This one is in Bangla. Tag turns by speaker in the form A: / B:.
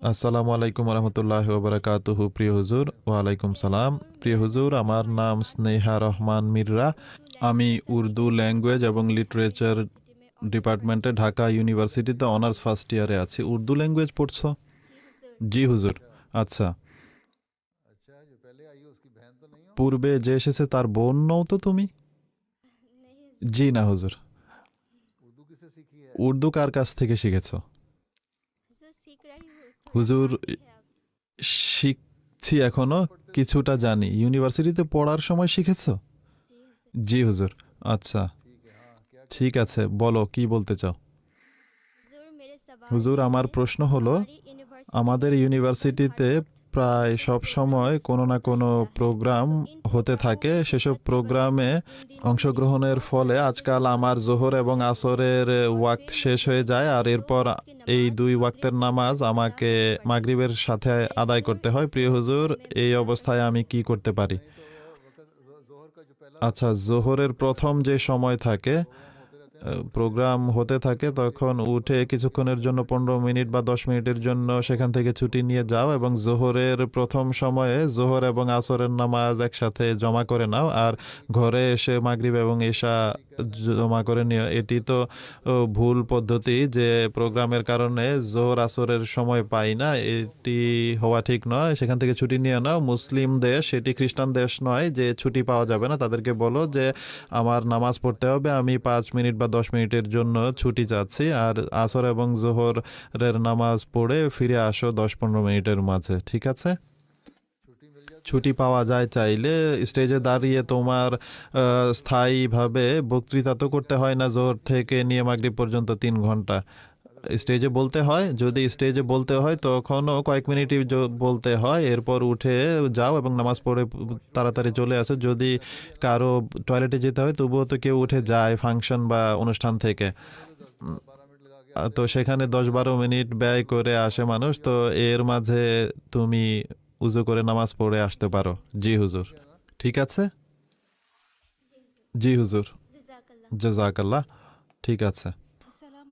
A: আসসালামু আলাইকুম রহমতুল্লাহ ওবরাকাতুহু, প্রিয় হুজুর। ওয়ালাইকুম সালাম। প্রিয় হুজুর, আমার নাম স্নেহা রহমান মিররা। আমি উর্দু ল্যাঙ্গুয়েজ এবং লিটারেচার ডিপার্টমেন্টে ঢাকা ইউনিভার্সিটিতে অনার্স ফার্স্ট ইয়ারে আছি। উর্দু ল্যাঙ্গুয়েজ পড়ছো? জি হুজুর আচ্ছা। পূর্বে যে এসেছে তার বোন নও তো তুমি? জি না হুজুর। উর্দু কার কাছ থেকে শিখেছো? হুজুর, শিখছি এখনও, কিছুটা জানি। ইউনিভার্সিটিতে পড়ার সময় শিখেছ? জি হুজুর। আচ্ছা ঠিক আছে, বলো, কি বলতে চাও? হুজুর, আমার প্রশ্ন হলো, আমাদের ইউনিভার্সিটিতে প্রায় সব সময় কোনো না কোনো প্রোগ্রাম হতে থাকে। সেসব প্রোগ্রামে অংশগ্রহণের ফলে আজকাল আমার জোহর এবং আসরের ওয়াক্ত শেষ হয়ে যায় আর এরপর এই দুই ওয়াক্তের নামাজ আমাকে মাগরিবের সাথে আদায় করতে হয়। প্রিয় হুজুর, এই অবস্থায় আমি কি করতে পারি? আচ্ছা জোহরের প্রথম যে সময় থাকে প্রোগ্রাম হতে থাকে, তখন উঠে কিছুক্ষণের জন্য পনেরো মিনিট বা দশ মিনিটের জন্য সেখান থেকে ছুটি নিয়ে যাও এবং জোহরের প্রথম সময়ে জোহর এবং আসরের নামাজ একসাথে জমা করে নাও। আর ঘরে এসে মাগরিব এবং এশা জমা করে নিও। এটি তো ভুল পদ্ধতি যে প্রোগ্রামের কারণে জোহর আসরের সময় পাই না। এটি হওয়া ঠিক নয়। সেখান থেকে ছুটি নিয়ে নাও। মুসলিম দেশ, এটি খ্রিস্টান দেশ নয় যে ছুটি পাওয়া যাবে না। তাদেরকে বলো যে আমার নামাজ পড়তে হবে, আমি পাঁচ মিনিট বা দশ মিনিটের জন্য ছুটি চাচ্ছি। আর আসর এবং জোহরের নামাজ পড়ে ফিরে আসো দশ পনেরো মিনিটের মাঝে। ঠিক আছে? ছুটি পাওয়া যায় চাইলে স্টেজে দাঁড়িয়ে তোমার স্থায়ীভাবে বক্তৃতা তো করতে হয় না, জোর থেকে নিয়ে মাগরিব পর্যন্ত তিন ঘণ্টা। স্টেজে বলতে হয়, যদি স্টেজে বলতে হয় তখনও কয়েক মিনিটই বলতে হয়, এরপর উঠে যাও এবং নামাজ পড়ে তাড়াতাড়ি চলে আসো। যদি কারও টয়লেটে যেতে হয় তবুও তো কেউ উঠে যায় ফাংশন বা অনুষ্ঠান থেকে। তো সেখানে দশ বারো মিনিট ব্যয় করে আসে মানুষ, তো এর মাঝে তুমি উজু করে নামাজ পড়ে আসতে পারো। জি হুজুর। ঠিক আছে? জি হুজুর। জাজাকাল্লাহ ঠিক আছে।